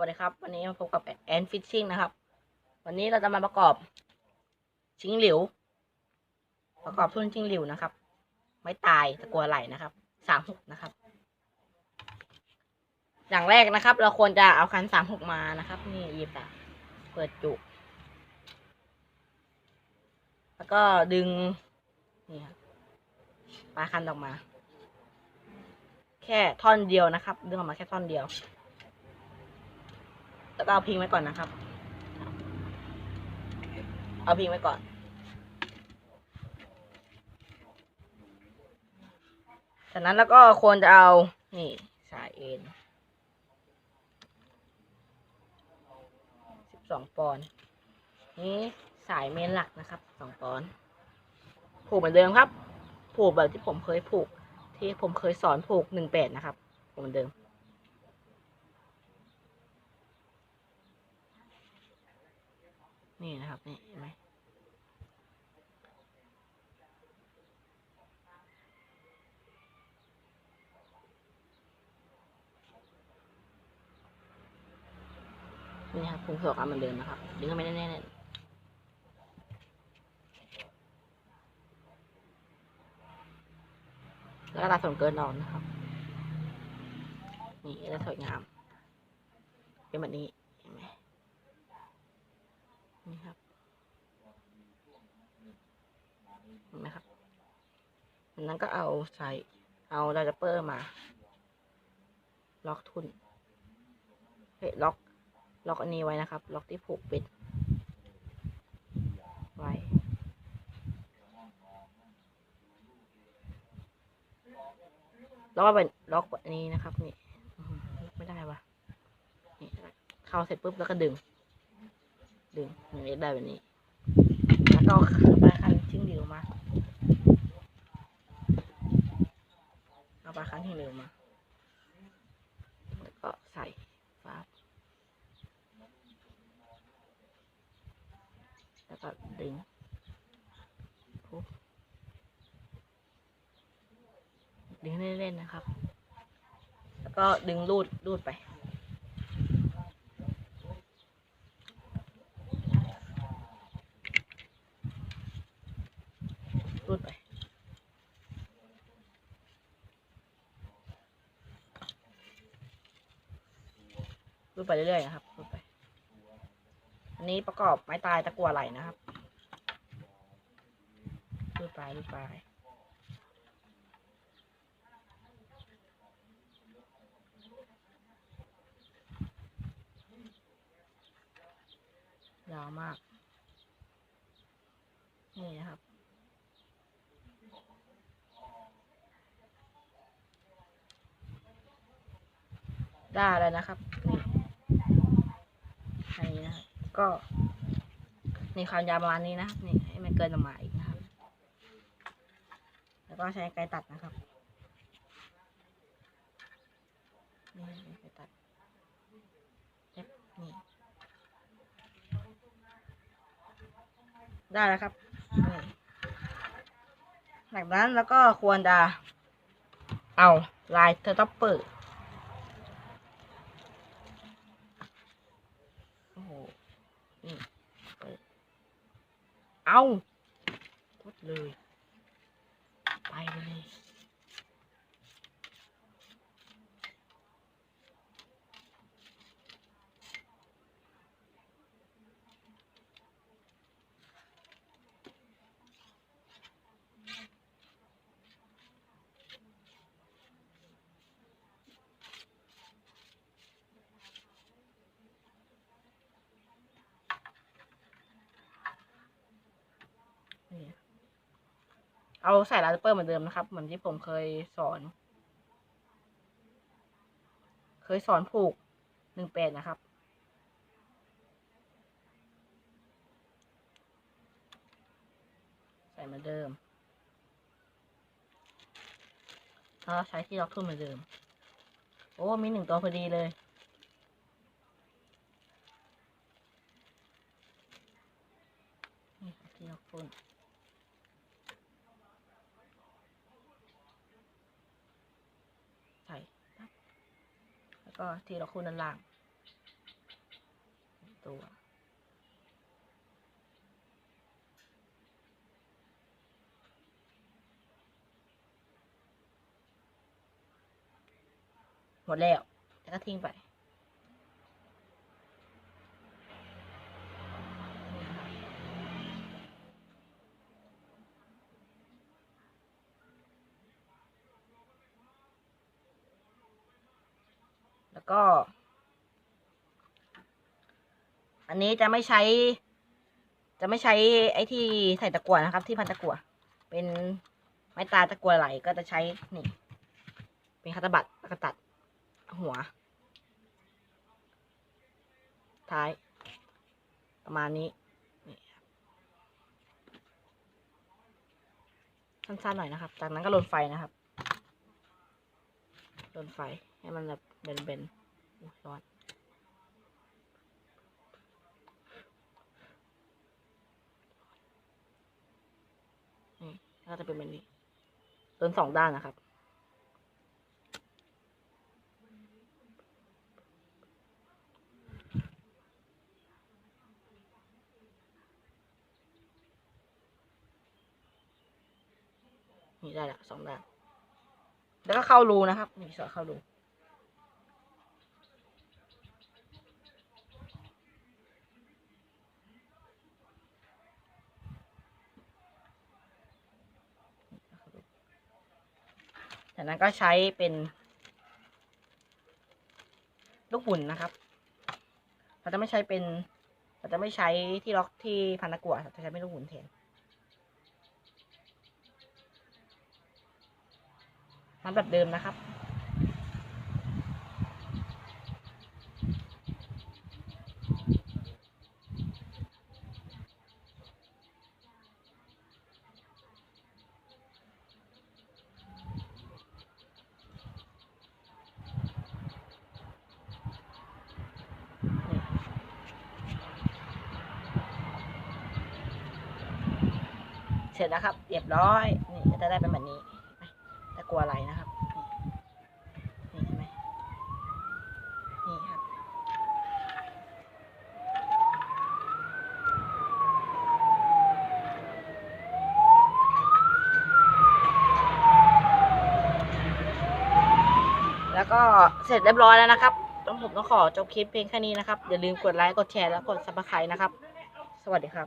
วัสดีครับ วันนี้มาพบกับแอนฟิชชิ่งนะครับ วันนี้เราจะมาประกอบชิงหลิว ประกอบทุ่นชิงหลิวนะครับ ไม่ตายตะกัวไหลนะครับสามหกนะครับ อย่างแรกนะครับ เราควรจะเอาคันสามหกมานะครับ นี่หยิบอะเปิดจุกแล้วก็ดึงนี่ครับปลาคันออกมา แค่ท่อนเดียวนะครับ ดึงออกมาแค่ท่อนเดียว เอาพิงไว้ก่อนนะครับ เอาพิงไว้ก่อน จากนั้นแล้วก็ควรจะเอา นี่สายเอ็นสิบสองปอนด์นี่สายเมนหลักนะครับสองปอนด์ผูกเหมือนเดิมครับ ผูกแบบที่ผมเคยผูก ที่ผมเคยสอนผูกหนึ่งแปดนะครับผูกเหมือนเดิม นี่นะครับนี่เห็นไหมนี่ครับผมสอกอันเหมือนเดิมนะครับ ดึงเข้าไปแน่ๆแล้วก็ตัดส่วนเกินออกนะครับ นี่จะสวยงาม เป็นแบบนี้ครับเห็นไหมครับ จากนั้นก็เอาใส่เอาดาจเปอร์มา ล็อกทุนเฮ้ยล็อก ล็อกอันนี้ไว้นะครับ ล็อกที่ผูกปิดไว้ล็อกเป็นล็อกอันนี้นะครับ นี่อื้อหือไม่ได้วะนี่เข้าเสร็จปุ๊บแล้วก็ดึง ดึงอย่างนี้ได้แบบนี้ แล้วก็เอาปลายคันทิ้งเหลวมา เอาปลายคันทิ้งเร็วมา แล้วก็ใส่ฟ้าแล้วก็ดึงปุ๊บดึงเล่นๆนะครับ แล้วก็ดึงรูดรูดไป รูดไป รูดไปเรื่อยๆนะครับรูดไป อันนี้ประกอบไม้ตายตะกัวไหลนะครับรูดไปรูดไปยาวมาก นี่นะครับ ได้แล้วนะครับ นี่อันนี้นะครับ ก็นี่ความยาวประมาณนี้นะครับนี่ให้มันเกินออกมาอีกนะครับ แล้วก็ใช้ไกรตัดนะครับนี่ไกรตัดเย็บนี่ได้แล้วครับนี่จากนั้นแล้วก็ควรจะเอาลายเทอร์ท็อปเปอร์ โอ้โห นี่เปิด เอาพดเลย ไปเลย นี่ เอาใส่ลาสเปอร์เหมือนเดิมนะครับ เหมือนที่ผมเคยสอน เคยสอนผูกหนึ่งแปดนะครับ ใส่เหมือนเดิมแล้วใช้ที่ล็อกทุ่นเหมือนเดิม โอ้ มีหนึ่งตัวพอดีเลย นี่ค่ะที่ล็อกทุ่น ใส่ปั๊บแล้ว ก็ที่เราคูณด้านล่างตัวหมดแล้วแล้วก็ทิ้งไป แล้วก็ อันนี้จะไม่ใช้ จะไม่ใช้ไอ้ที่ใส่ตะกั่วนะครับ ที่พันตะกั่วเป็นไม้ตาตะกั่วไหลก็จะใช้นี่ เป็นคัตบัตแล้วก็ตัดหัว ท้าย ประมาณนี้นี่ครับสั้นๆหน่อยนะครับ จากนั้นก็ลนไฟนะครับลนไฟให้มันแบบ เบนๆอุ๊ยร้อนนี่ก็จะเป็นแบบนี้ลนสองด้านนะครับนี่ได้ละสองด้าน แล้วก็เข้ารูนะครับ นี่สอดเข้ารู จากนั้นก็ใช้เป็นลูกบุ่นนะครับ เราจะไม่ใช้เป็น เราจะไม่ใช้ที่ล็อกที่พันตะกั่วจะใช้เป็นลูกบุ่นแทนมันแบบเดิมนะครับ เสร็จแล้วครับเรียบร้อยนี่ก็จะได้เป็นแบบนี้แต่กลัวอะไรนะครับนี่นี่เห็นไหมนี่ครับแล้วก็เสร็จเรียบร้อยแล้วนะครับ ต้องผมต้องขอจบคลิปเพียงแค่นี้นะครับ อย่าลืมกดไลค์ กดแชร์ แล้วกดซับสไครต์นะครับ สวัสดีครับ